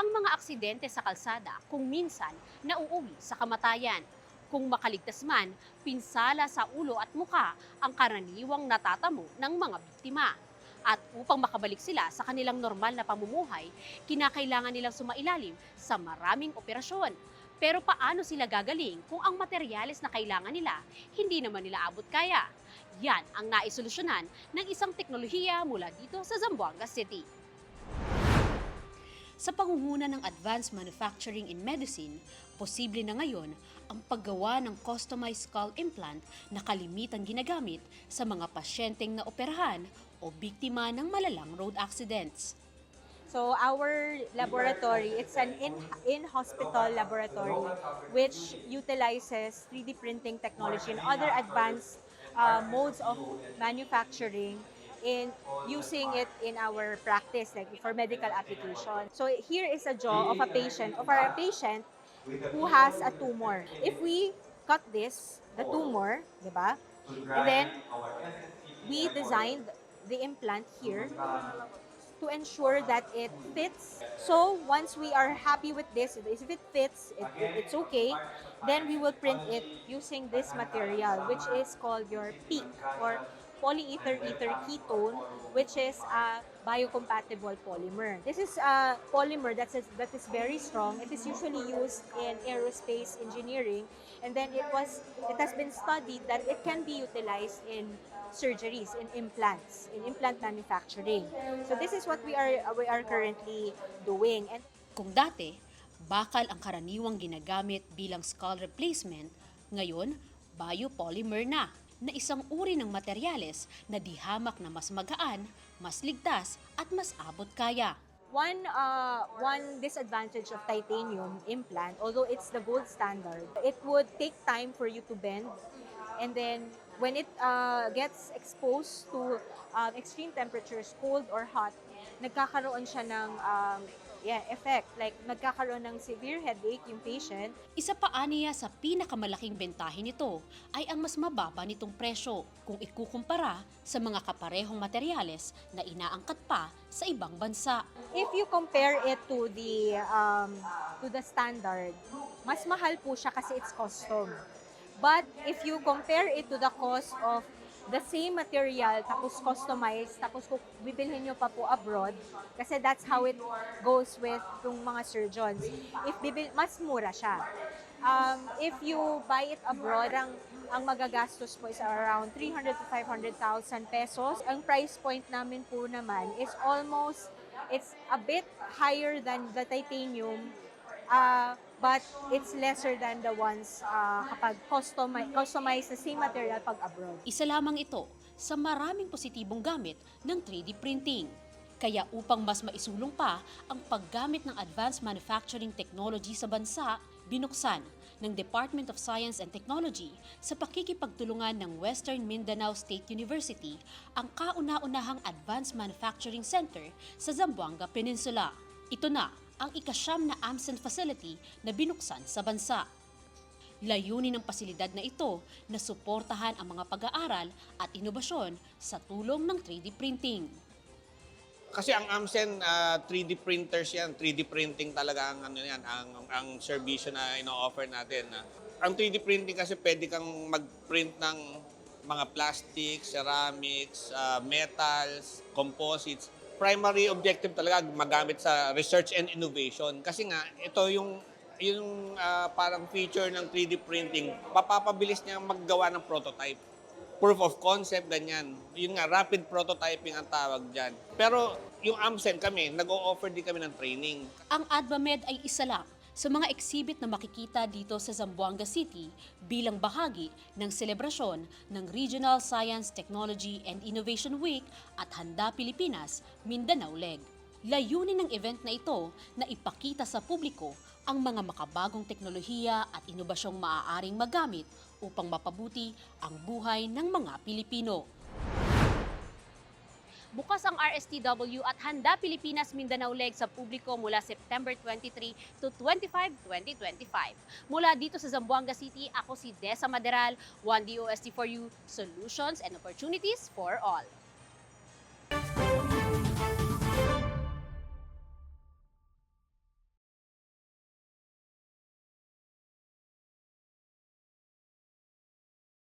ang mga aksidente sa kalsada kung minsan nauuwi sa kamatayan. Kung makaligtas man, pinsala sa ulo at muka ang karaniwang natatamo ng mga biktima. At upang makabalik sila sa kanilang normal na pamumuhay, kinakailangan nilang sumailalim sa maraming operasyon. Pero paano sila gagaling kung ang materyales na kailangan nila hindi naman nila abot kaya? Yan ang naisolusyonan ng isang teknolohiya mula dito sa Zamboanga City. Sa pangunguna ng Advanced Manufacturing in Medicine, posible na ngayon ang paggawa ng customized skull implant na kalimitang ginagamit sa mga pasyenteng na operahan o biktima ng malalang road accidents. So our laboratory, it's an in, in-hospital laboratory which utilizes 3D printing technology and other advanced uh, modes of manufacturing in using it in our practice, like for medical application. So here is a jaw of a patient, of our patient who has a tumor. If we cut this, the tumor, di ba? And then we designed the implant here to ensure that it fits. So once we are happy with this, if it fits, it, it's okay, then we will print it using this material, which is called your PEEK or polyether ether ketone, which is a biocompatible polymer. This is a polymer that is, that is very strong. It is usually used in aerospace engineering, and then it was it has been studied that it can be utilized in surgeries, in implants, in implant manufacturing. So this is what we are we are currently doing. And Kung dati, bakal ang karaniwang ginagamit bilang skull replacement, ngayon, biopolymer na, na isang uri ng materyales na di hamak na mas magaan, mas ligtas at mas abot kaya. One uh, one disadvantage of titanium implant, although it's the gold standard, it would take time for you to bend, and then when it uh, gets exposed to um, extreme temperatures, cold or hot, nagkakaroon siya ng um, yeah, effect. Like nagkakaroon ng severe headache yung patient. Isa pa aniya sa pinakamalaking bentahe nito ay ang mas mababa nitong presyo kung ikukumpara sa mga kaparehong materyales na inaangkat pa sa ibang bansa. If you compare it to the um, to the standard, mas mahal po siya kasi it's custom. But if you compare it to the cost of the same material, tapos customized, tapos kung bibilhin nyo pa po abroad, kasi that's how it goes with yung mga surgeons. If bibil, mas mura siya. Um, if you buy it abroad, ang, ang magagastos po is around 300 to 500,000 pesos. Ang price point namin po naman is almost, it's a bit higher than the titanium, uh, but it's lesser than the ones uh, kapag customize, customize the same material pag abroad. Isa lamang ito sa maraming positibong gamit ng 3D printing. Kaya upang mas maisulong pa ang paggamit ng advanced manufacturing technology sa bansa, binuksan ng Department of Science and Technology sa pakikipagtulungan ng Western Mindanao State University ang kauna-unahang Advanced Manufacturing Center sa Zamboanga Peninsula. Ito na ang ikasyam na AMSEN facility na binuksan sa bansa. Layunin ng pasilidad na ito na suportahan ang mga pag-aaral at inobasyon sa tulong ng 3D printing. Kasi ang AMSEN, ah, 3D printers yan. 3D printing talaga ang ano yan, ang, ang serbisyo na ino-offer natin. ah. Ang 3D printing kasi pwede kang mag-print ng mga plastics, ceramics, ah, metals, composites. Primary objective talaga magamit sa research and innovation. Kasi nga, ito yung yung ah, parang feature ng 3D printing, papapabilis niya maggawa ng prototype proof of concept, ganyan. Yun nga, rapid prototyping ang tawag dyan. Pero yung AMSEN kami, nag-o-offer din kami ng training. Ang ADVAMED ay isa lang sa mga exhibit na makikita dito sa Zamboanga City bilang bahagi ng selebrasyon ng Regional Science, Technology and Innovation Week at Handa Pilipinas, Mindanao Leg. Layunin ng event na ito na ipakita sa publiko ang mga makabagong teknolohiya at inobasyong maaaring magamit upang mapabuti ang buhay ng mga Pilipino. Bukas ang RSTW at Handa Pilipinas Mindanao Leg sa publiko mula September 23 to 25, 2025. Mula dito sa Zamboanga City, ako si Desa Maderal, 1DOST for you, solutions and opportunities for all.